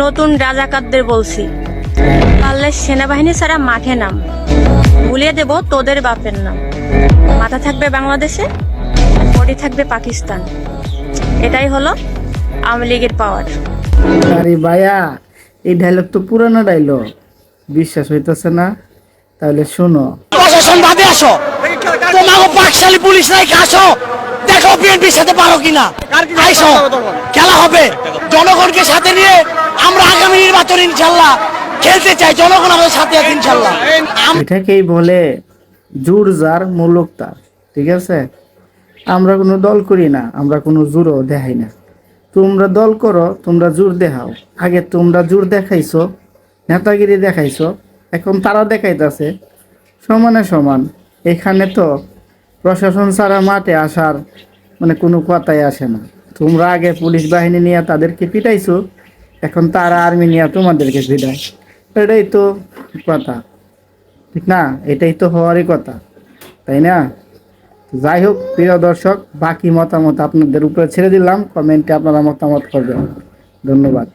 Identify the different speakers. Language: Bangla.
Speaker 1: নতুন রাজাকারদের বলছি। পারলে সেনাবাহিনী ছাড়া মাঠে নাম। ভুলিয়ে দেব তোদের বাপের নাম। মাথা থাকবে বাংলাদেশে বডি থাকবে পাকিস্তান। এটাই হলো আওয়ামী লীগের পাওয়ার
Speaker 2: আরে ভাইয়া এই ডায়লগ তো পুরানো ডায়লগ বিশ্বাস হইতেছে না? তাহলে শোনো।
Speaker 3: প্রশাসন ভাবে আসো। তোমাকে পাকশালী পুলিশ নাই আসো। দেখো বিএনপির সাথে পারো কিনা। আইসো। খেলা হবে। জনগণকে সাথে নিয়ে নির্বাচন ইনশাল্লাহ খেলতে চাই, জনগণ আমাদের সাথে আছে ইনশাল্লাহ।
Speaker 2: এটাকেই বলে জোর যার মূলক তার, ঠিক আছে? আমরা কোনো দল করি না, আমরা কোনো জোরও দেখাই না। তোমরা দল করো, তোমরা জোর দেখাও। আগে তোমরা জোর দেখাইছো, নেতাগিরি দেখাইছো, এখন তারা দেখাইতেছে। সমানে সমান, এখানে তো প্রশাসন ছাড়া মাঠে আসার মানে কোনো কথাই আসে না। তোমরা আগে পুলিশ বাহিনী নিয়ে তাদেরকে পিটাইছো এখন তারা আর্মি নিয়ে তোমাদেরকে বিদায় এটাই তো কথা। ঠিক না? এটাই তো হওয়ারই কথা। তাই না? যাই হোক, প্রিয় দর্শক, বাকি মতামত আপনাদের উপরে ছেড়ে দিলাম। কমেন্টে আপনারা মতামত করবেন। ধন্যবাদ।